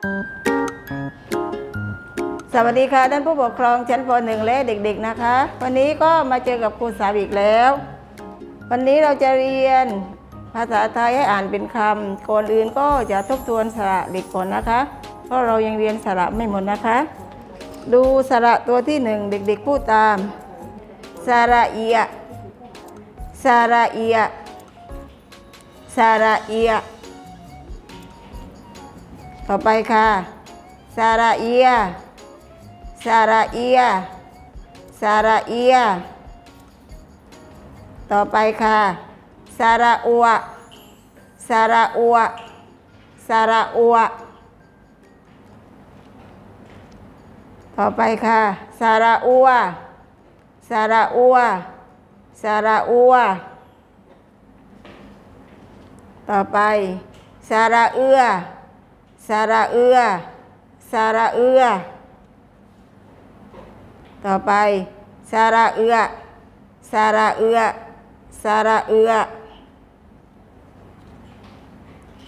สวัสดีค่ะท่านผู้ปกครองชั้นป .1 และเด็กๆนะคะ วันนี้ก็มาเจอกับครูสาวอีกแล้ว วันนี้เราจะเรียนภาษาไทยให้อ่านเป็นคำก่อนอื่นก็จะทบทวนสระเด็กก่อนนะคะเพราะเรายังเรียนสระไม่หมดนะคะ ดูสระตัวที่หนึ่งเด็กๆพูดตามสระเอียสระเอียสระเอีย ต่อไปค่ะสระเอียสระเอียสระเอีย ต่อไปค่ะสระอัวสระอัวสระอัว ต่อไปค่ะสระอัวสระอัวสระอัว ต่อไปสระเอือ สระเอือสระเอือ ต่อไปสระเอือสระเอือสระเอือ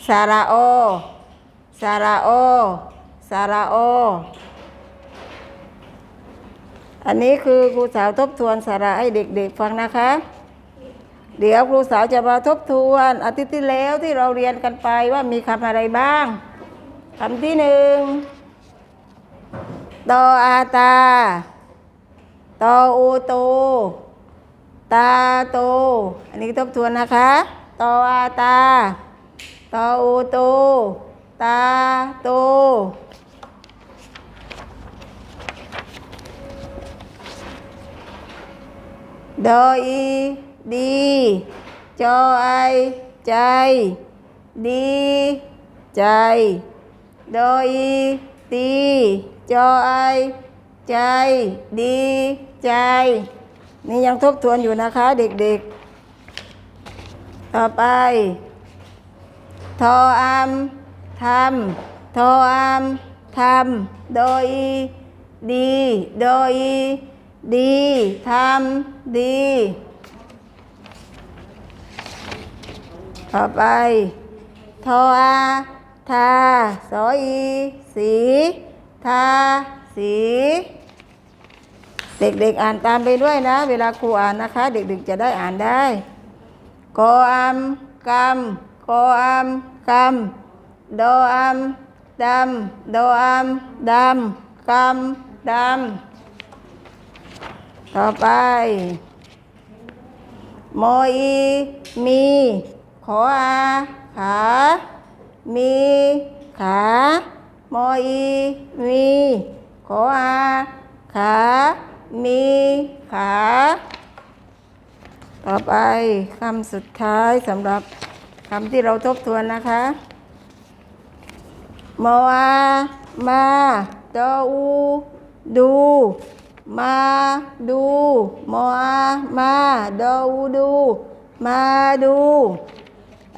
สระโอสระโอสระโอ อันนี้คือครูสาวทบทวนสาระให้เด็กๆฟังนะคะ เดี๋ยวครูสาวจะมาทบทวนอาทิตย์ที่แล้วที่เราเรียนกันไปว่ามีคำอะไรบ้าง คำที่หนึ่งตออาตา ตออูตูตาโต อันนี้ทบทวนนะคะ ตออาตา ตออูตูตาโต ดออีดี จอไอ ใจ ดี ใจ ดออีดีจอไอใจ ดีใจ นี่ยังทบทวนอยู่นะคะเด็กๆ ต่อไป ทออามทำทออามทำโดยดีโดยดีทำดี ต่อไป ทออา ทาสออีสีทาสี เด็กๆอ่านตามไปด้วยนะ เวลาครูอ่านนะคะ เด็กๆจะได้อ่านได้กออามกำกออามกำดออามดำดออามดำกำดำต่อไปโมอีมี ขออาขา มี ขาโมอีมีขออาขา มี ขา ต่อไปคำสุดท้ายสำหรับคำที่เราทบทวนนะคะมออามาดออูดู มาดูมออามาดออูดู มาดู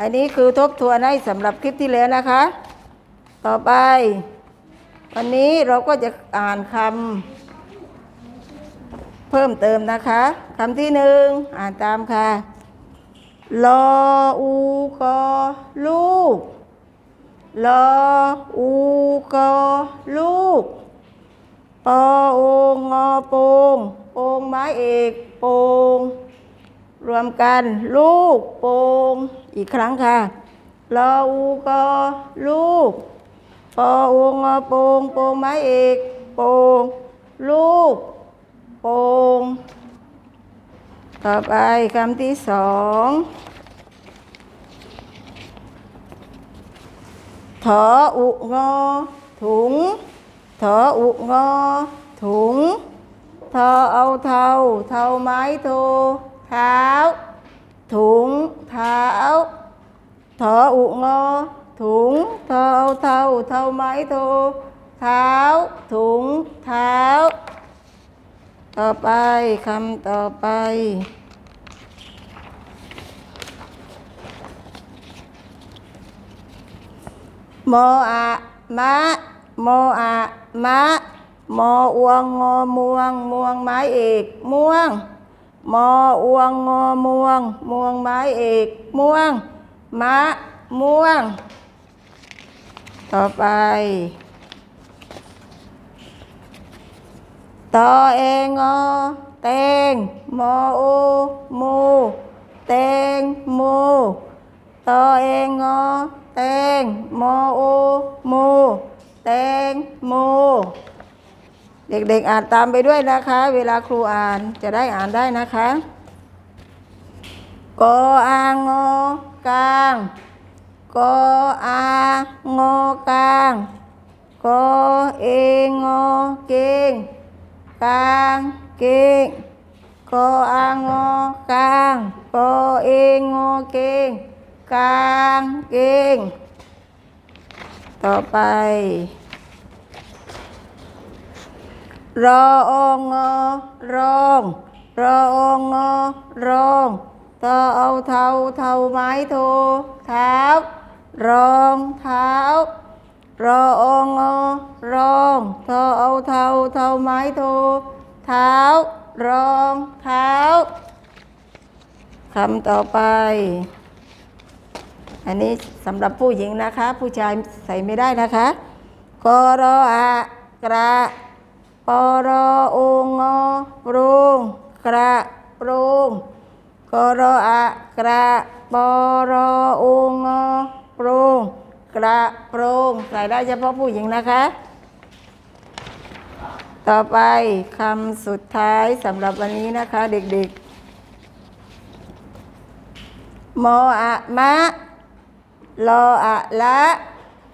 อันนี้คือทบทวนให้สำหรับคลิปที่แล้วนะคะ ต่อไป วันนี้เราก็จะอ่านคำเพิ่มเติมนะคะคำที่หนึ่งอ่านตามค่ะลออูกอลูกลออูกอลูกปอโองงอโปงโองไม้เอกโปง รวมกัน ลูกโปงอีกครั้งค่ะลออูกอลูกปอโองงอโปงโป่งไม้เอกโปงลูกโปงต่อไปคำที่สองถออุงอถุงถออุงอถุงทอเอาเทาเทาไม้โท เท้าถุงเท้าถออุงอถุงทอเอาเทาเทาไม้โทเท้าถุงเท้าต่อไปคำต่อไป โมอะมะโมอะมะมออวงงอมวงมวงไม้เอกม่วง มออวงงอมวงมวงไม้เอกม่วงมะม่วง ต่ต่อไปตอเองอเตงมอโอมูเตงมูตอเองอเตงมอโอมูเตงมู เด็กๆอ่านตามไปด้วยนะคะ เวลาครูอ่านจะได้อ่านได้นะคะกออางอกลางกออางอกลางกอเองอเกงกลางเกงกออางอกลางกอเองอเกงกลางเกงต่อไป รอองอรองรอองอรองตอเอาเท้าเท้าไม้โทเท้ารองเท้ารอองอรองทอเอาเท้าเท้าไม้โทเท้ารองเท้าคำต่อไป อันนี้สำหรับผู้หญิงนะคะ ผู้ชายใส่ไม่ได้นะคะกรออะกระ ปรอองอปรุงกระปรุงกรออะกระปรอองอปรุงกระปรุงใส่ได้เฉพาะผู้หญิงนะคะ ต่อไปคำสุดท้ายสำหรับวันนี้นะคะ เด็กๆมออะมะลออะละ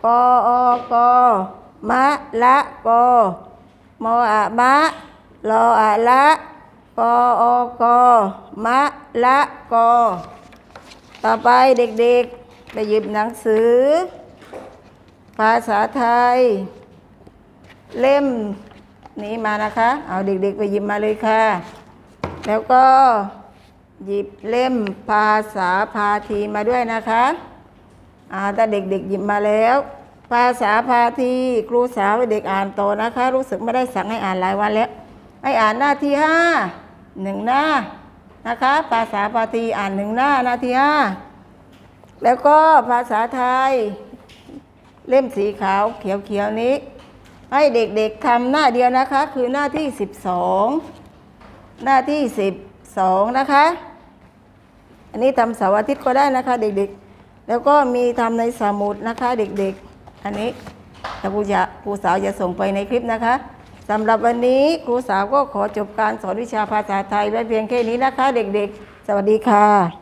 กออกอมะละกอ มออะมะลออะละกออกอมะละกอ ต่อไปเด็กๆ ไปหยิบหนังสือ ภาษาไทย เล่มนี้มานะคะ เอาเด็กๆ ไปหยิบมาเลยค่ะ แล้วก็หยิบเล่มภาษาพาทีมาด้วยนะคะ อ่าถ้าเด็กๆ หยิบมาแล้ว ภาษาพาทีครูสาวเด็กอ่านต่อนะคะ รู้สึกไม่ได้สั่งให้อ่านหลายวันแล้วให้อ่านหน้าที่ห้าหนึ่งหน้านะคะภาษาพาทีอ่านหนึ่งหน้าหน้าที่ห้าแล้วก็ภาษาไทย เล่มสีขาวเขียวๆนี้ ให้เด็กๆทำหน้าเดียวนะคะ คือหน้าที่12หน้าที่12นะคะ อันนี้ทำเสาร์อาทิตย์ก็ได้นะคะ เด็กๆ แล้วก็มีทำในสมุดนะคะ เด็กๆ อันนี้ถ้าครูจะครูสาวจะส่งไปในคลิปนะคะสำหรับวันนี้ครูสาวก็ขอจบการสอนวิชาภาษาไทยไว้เพียงแค่นี้นะคะ เด็กๆ สวัสดีค่ะ